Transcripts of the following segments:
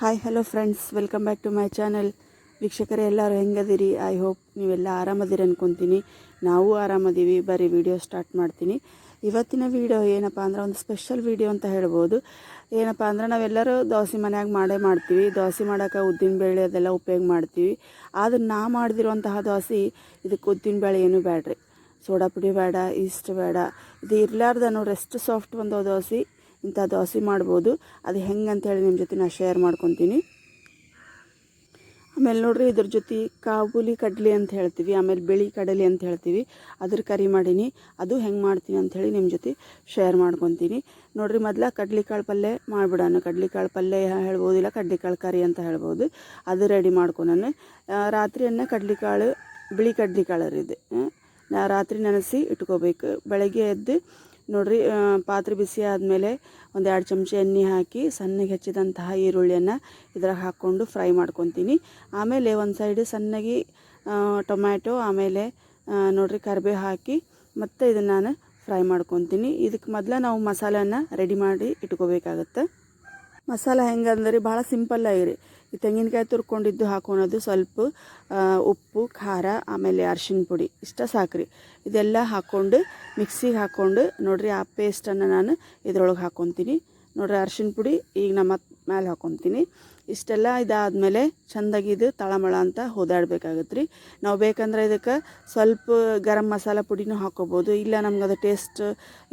Hi hello friends welcome back to my channel ವೀಕ್ಷಕರೇ, ಎಲ್ಲರೂ ಹೆಂಗದಿರಿ? I hope ನೀವೆಲ್ಲ ಆರಾಮದಿರಿ ಅನ್ಕೊತೀನಿ. ನಾವು ಆರಾಮದೀವಿ. ಬರೀ ವಿಡಿಯೋ ಸ್ಟಾರ್ಟ್ ಮಾಡ್ತೀನಿ. ಇವತ್ತಿನ ವಿಡಿಯೋ ಏನಪ್ಪ ಅಂದ್ರೆ ಒಂದು ಸ್ಪೆಷಲ್ ವಿಡಿಯೋ ಅಂತ ಹೇಳ್ಬೋದು. ಏನಪ್ಪ ಅಂದ್ರೆ ನಾವೆಲ್ಲರೂ ದೋಸೆ ಮನೆಯಾಗ ಮಾಡೇ ಮಾಡ್ತೀವಿ. ದೋಸೆ ಮಾಡೋಕೆ ಉದ್ದಿನ ಬೇಳೆ ಅದೆಲ್ಲ ಉಪಯೋಗ ಮಾಡ್ತೀವಿ. ಆದ್ರೆ ನಾ ಮಾಡ್ದಿರುವಂತಹ ದೋಸೆ ಇದಕ್ಕೆ ಉದ್ದಿನ ಬೇಳೆ ಏನೂ ಬೇಡ್ರಿ ಸೋಡಾ ಪುಡಿ ಬೇಡ ಇಷ್ಟು ಬೇಡ. ಇದು ಇರಲಾರ್ದ ನೋಡ್ರಿ ಎಷ್ಟು ಸಾಫ್ಟ್ ಒಂದು ದೋಸೆ. ಇಂಥ ದೋಸೆ ಮಾಡ್ಬೋದು. ಅದು ಹೆಂಗೆ ಅಂತೇಳಿ ನಿಮ್ಮ ಜೊತೆ ನಾನು ಶೇರ್ ಮಾಡ್ಕೊತೀನಿ. ಆಮೇಲೆ ನೋಡ್ರಿ ಇದ್ರ ಜೊತೆ ಕಾಬೂಲಿ ಕಡ್ಲಿ ಅಂತ ಹೇಳ್ತೀವಿ, ಆಮೇಲೆ ಬಿಳಿ ಕಡಲೆ ಅಂತ ಹೇಳ್ತೀವಿ, ಅದ್ರ ಕರಿ ಮಾಡೀನಿ. ಅದು ಹೆಂಗೆ ಮಾಡ್ತೀನಿ ಅಂಥೇಳಿ ನಿಮ್ಮ ಜೊತೆ ಶೇರ್ ಮಾಡ್ಕೊತೀನಿ. ನೋಡ್ರಿ ಮೊದಲ ಕಡ್ಲಿಕಾಳು ಪಲ್ಯ ಮಾಡಿಬಿಡೋಣ. ಕಡ್ಲಿಕಾಳು ಪಲ್ಯ ಹೇಳ್ಬೋದಿಲ್ಲ, ಕಡ್ಲಿಕಾಳು ಕರಿ ಅಂತ ಹೇಳ್ಬೋದು. ಅದು ರೆಡಿ ಮಾಡ್ಕೊಳೋಣ ರಾತ್ರಿಯನ್ನ ಕಡ್ಲಿಕಾಳು, ಬಿಳಿ ಕಡ್ಲಿಕಾಳು ಇದು. ರಾತ್ರಿ ನೆನೆಸಿ ಇಟ್ಕೋಬೇಕು. ಬೆಳಗ್ಗೆ ಎದ್ದು ನೋಡ್ರಿ ಪಾತ್ರೆ ಬಿಸಿ ಆದಮೇಲೆ ಒಂದು ಎರಡು ಚಮಚ ಎಣ್ಣೆ ಹಾಕಿ ಸಣ್ಣಗೆ ಹೆಚ್ಚಿದಂತಹ ಈರುಳ್ಳಿಯನ್ನು ಇದ್ರಾಗ ಹಾಕ್ಕೊಂಡು ಫ್ರೈ ಮಾಡ್ಕೊತೀನಿ. ಆಮೇಲೆ ಒಂದು ಸೈಡ್ ಸಣ್ಣಗೆ ಟೊಮ್ಯಾಟೊ, ಆಮೇಲೆ ನೋಡಿರಿ ಕರಿಬೇವು ಹಾಕಿ ಮತ್ತು ಇದನ್ನು ನಾನು ಫ್ರೈ ಮಾಡ್ಕೊತೀನಿ. ಇದಕ್ಕೆ ಮೊದಲ ನಾವು ಮಸಾಲೆಯನ್ನು ರೆಡಿ ಮಾಡಿ ಇಟ್ಕೋಬೇಕಾಗತ್ತೆ. ಮಸಾಲೆ ಹೆಂಗಂದ್ರೆ ಭಾಳ ಸಿಂಪಲ್ ಆಗಿರಿ ಈ ತೆಂಗಿನಕಾಯಿ ತುರ್ಕೊಂಡಿದ್ದು ಹಾಕೊಳೋದು ಸ್ವಲ್ಪ ಉಪ್ಪು, ಖಾರ, ಆಮೇಲೆ ಅರ್ಶಿನ ಪುಡಿ. ಇಷ್ಟ ಸಾಕ್ರಿ. ಇದೆಲ್ಲ ಹಾಕ್ಕೊಂಡು ಮಿಕ್ಸಿಗೆ ಹಾಕ್ಕೊಂಡು ನೋಡಿರಿ ಆ ಪೇಸ್ಟನ್ನು ನಾನು ಇದ್ರೊಳಗೆ ಹಾಕ್ಕೊತೀನಿ ನೋಡಿರಿ ಅರ್ಶಿನ ಪುಡಿ ಈಗ ನಮ್ಮ ಮ್ಯಾಲೆ ಹಾಕ್ಕೊತೀನಿ ಇಷ್ಟೆಲ್ಲ ಇದಾದಮೇಲೆ ಚೆಂದಾಗಿ ಇದು ತಳಮಳ ಅಂತ ಹೋದಾಡ್ಬೇಕಾಗತ್ತೆ ರೀ ನಾವು ಬೇಕಂದ್ರೆ ಇದಕ್ಕೆ ಸ್ವಲ್ಪ ಗರಂ ಮಸಾಲ ಪುಡಿನೂ ಹಾಕೋಬೋದು. ಇಲ್ಲ ನಮ್ಗೆ ಅದು ಟೇಸ್ಟ್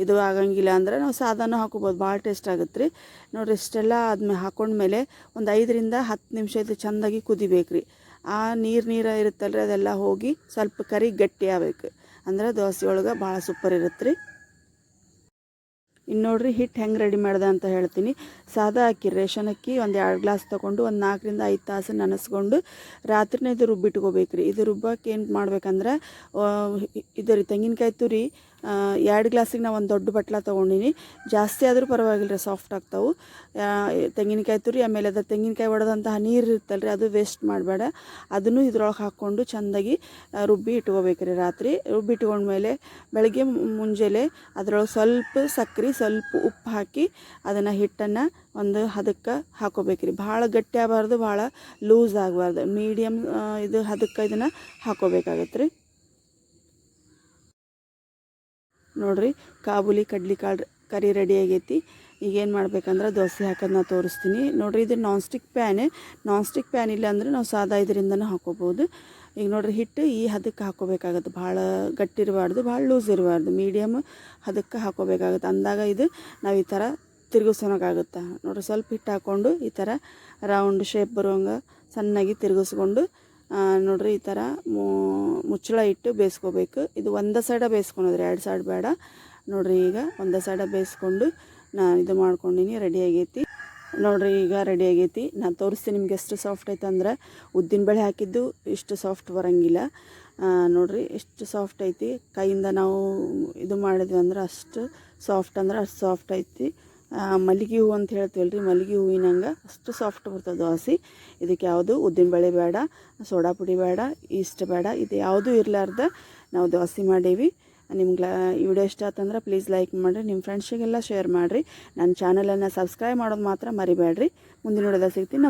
ಇದು ಆಗಂಗಿಲ್ಲ ಅಂದ್ರೆ ನಾವು ಸಾದಾನು ಹಾಕೋಬೋದು. ಭಾಳ ಟೇಸ್ಟ್ ಆಗುತ್ತೆ ರೀ ನೋಡಿರಿ, ಇಷ್ಟೆಲ್ಲ ಆದ್ಮೇಲೆ ಹಾಕೊಂಡ್ಮೇಲೆ ಒಂದು ಐದರಿಂದ ಹತ್ತು ನಿಮಿಷ ಇದು ಚೆಂದಾಗಿ ಕುದಿಬೇಕು ರೀ ಆ ನೀರು ನೀರು ಇರುತ್ತಲ್ರಿ, ಅದೆಲ್ಲ ಹೋಗಿ ಸ್ವಲ್ಪ ಕರಿ ಗಟ್ಟಿ ಆಗಬೇಕು. ಅಂದ್ರೆ ದೋಸೆ ಒಳಗೆ ಭಾಳ ಸೂಪರ್ ಇರುತ್ತೆ ರೀ ಇನ್ನು ನೋಡ್ರಿ ಹಿಟ್ಟು ಹೆಂಗೆ ರೆಡಿ ಮಾಡ್ದೆ ಅಂತ ಹೇಳ್ತೀನಿ. ಸಾದಾ ಅಕ್ಕಿ, ರೇಷನ್ ಅಕ್ಕಿ ಒಂದು ಎರಡು ಗ್ಲಾಸ್ ತೊಗೊಂಡು ಒಂದು ನಾಲ್ಕರಿಂದ ಐದು ತಾಸು ನೆನೆಸ್ಕೊಂಡು ರಾತ್ರಿನೇ ಇದು ರುಬ್ಬಿಟ್ಕೋಬೇಕು ರೀ ಇದು ರುಬ್ಬಕ್ಕೆ ಏನು ಮಾಡ್ಬೇಕಂದ್ರೆ ಇದು ರೀ ತೆಂಗಿನಕಾಯಿ ತುರಿ ಎರಡು ಗ್ಲಾಸಿಗೆ ನಾವು ಒಂದು ದೊಡ್ಡ ಬಟ್ಲ ತೊಗೊಂಡಿನಿ. ಜಾಸ್ತಿ ಆದರೂ ಪರವಾಗಿಲ್ಲ ರೀ ಸಾಫ್ಟ್ ಆಗ್ತಾವೆ ತೆಂಗಿನಕಾಯಿ ತುರಿ, ಆಮೇಲೆ ಅದು ತೆಂಗಿನಕಾಯಿ ಒಡೆದಂತಹ ನೀರು ಇರುತ್ತಲ್ಲ ರೀ ಅದು ವೇಸ್ಟ್ ಮಾಡಬೇಡ. ಅದನ್ನು ಇದ್ರೊಳಗೆ ಹಾಕ್ಕೊಂಡು ಚೆಂದಾಗಿ ರುಬ್ಬಿ ಇಟ್ಕೋಬೇಕು ರೀ ರಾತ್ರಿ. ರುಬ್ಬಿ ಇಟ್ಕೊಂಡ್ಮೇಲೆ ಬೆಳಗ್ಗೆ ಮುಂಜಾನೆ ಅದರೊಳಗೆ ಸ್ವಲ್ಪ ಸಕ್ಕರೆ ಸ್ವಲ್ಪ ಉಪ್ಪು ಹಾಕಿ ಅದನ್ನು ಹಿಟ್ಟನ್ನು ಒಂದು ಹದಕ್ಕೆ ಹಾಕೋಬೇಕ್ರಿ. ಭಾಳ ಗಟ್ಟಿ ಆಗಬಾರ್ದು, ಭಾಳ ಲೂಸ್ ಆಗಬಾರ್ದು. ಮೀಡಿಯಮ್ ಇದು ಹದಕ್ಕೆ ಇದನ್ನು ಹಾಕೋಬೇಕಾಗತ್ತೆ ರೀ ನೋಡ್ರಿ, ಕಾಬೂಲಿ, ಕಡ್ಲಿಕಾಳು ಕರಿ ರೆಡಿ ಆಗೈತಿ. ಈಗ ಏನು ಮಾಡ್ಬೇಕಂದ್ರೆ ದೋಸೆ ಹಾಕೋದನ್ನ ತೋರಿಸ್ತೀನಿ. ನೋಡಿರಿ, ಇದು non stick pan non stick pan ಇಲ್ಲ ಅಂದರೆ ನಾವು ಸಾದಾ ಇದರಿಂದನೂ ಹಾಕೋಬೋದು ಈಗ ನೋಡ್ರಿ, ಹಿಟ್ಟು ಈ ಹದಕ್ಕೆ ಹಾಕೋಬೇಕಾಗತ್ತೆ. ಭಾಳ ಗಟ್ಟಿ ಇರಬಾರ್ದು, ಭಾಳ ಲೂಸ್ ಇರಬಾರ್ದು. ಮೀಡಿಯಮ್ ಹದಕ್ಕೆ ಹಾಕೋಬೇಕಾಗತ್ತೆ. ಅಂದಾಗ ಇದು ನಾವು ಈ ಥರ ತಿರುಗಿಸೋನಾಗುತ್ತೆ ನೋಡ್ರಿ, ಸ್ವಲ್ಪ ಹಿಟ್ಟು ಹಾಕ್ಕೊಂಡು ಈ ಥರ ರೌಂಡ್ ಶೇಪ್ ಬರುವಂಗೆ ಸಣ್ಣಗೆ ತಿರುಗಿಸ್ಕೊಂಡು ನೋಡ್ರಿ ಈ ಥರ ಮುಚ್ಚಳ ಇಟ್ಟು ಬೇಯಿಸ್ಕೋಬೇಕು. ಇದು ಒಂದೇ ಸೈಡ ಬೇಯಿಸ್ಕೊಳೋದ್ರಿ ಎರಡು ಸೈಡ್ ಬೇಡ. ನೋಡ್ರಿ ಈಗ ಒಂದೇ ಸೈಡ ಬೇಯಿಸ್ಕೊಂಡು ನಾನು ಇದು ಮಾಡ್ಕೊಂಡಿನಿ ರೆಡಿ ಆಗೈತಿ. ನೋಡ್ರಿ ಈಗ ರೆಡಿ ಆಗೈತಿ. ನಾನು ತೋರಿಸ್ತೀನಿ ನಿಮ್ಗೆ ಎಷ್ಟು ಸಾಫ್ಟ್ ಐತೆ ಅಂದ್ರೆ ಉದ್ದಿನಬೇಳೆ ಹಾಕಿದ್ದು ಇಷ್ಟು ಸಾಫ್ಟ್ ಬರೋಂಗಿಲ್ಲ. ನೋಡ್ರಿ ಎಷ್ಟು ಸಾಫ್ಟ್ ಐತಿ. ಕೈಯಿಂದ ನಾವು ಇದು ಮಾಡಿದ್ವಿ ಅಂದ್ರೆ ಅಷ್ಟು ಸಾಫ್ಟ್ ಅಂದ್ರೆ ಅಷ್ಟು ಸಾಫ್ಟ್ ಐತಿ. ಮಲ್ಲಿಗೆ ಹೂವು ಅಂತ ಹೇಳ್ತೀವಲ್ಲ ರೀ ಮಲ್ಲಿಗೆ ಹೂವಿನಂಗೆ ಅಷ್ಟು ಸಾಫ್ಟ್ ಬರ್ತದೆ ದೋಸೆ ಇದಕ್ಕೆ ಯಾವುದು? ಉದ್ದಿನಬೇಳೆ ಬೇಡ, ಸೋಡಾ ಪುಡಿ ಬೇಡ, ಇಷ್ಟು ಬೇಡ, ಇದು ಯಾವುದೂ ಇರಲಾರ್ದ ನಾವು ದೋಸೆ ಮಾಡೀವಿ. ನಿಮ್ಗೆ ಈ ವಿಡಿಯೋ ಇಷ್ಟ ಆತಂದ್ರೆ ಪ್ಲೀಸ್ ಲೈಕ್ ಮಾಡಿರಿ ನಿಮ್ಮ ಫ್ರೆಂಡ್ಸಿಗೆಲ್ಲ ಶೇರ್ ಮಾಡಿರಿ. ನನ್ನ ಚಾನಲನ್ನು ಸಬ್ಸ್ಕ್ರೈಬ್ ಮಾಡೋದು ಮಾತ್ರ ಮರಿಬೇಡ್ರಿ ಮುಂದಿನ ವಿಡಿಯೋದಾಗ ಸಿಗ್ತೀನಿ.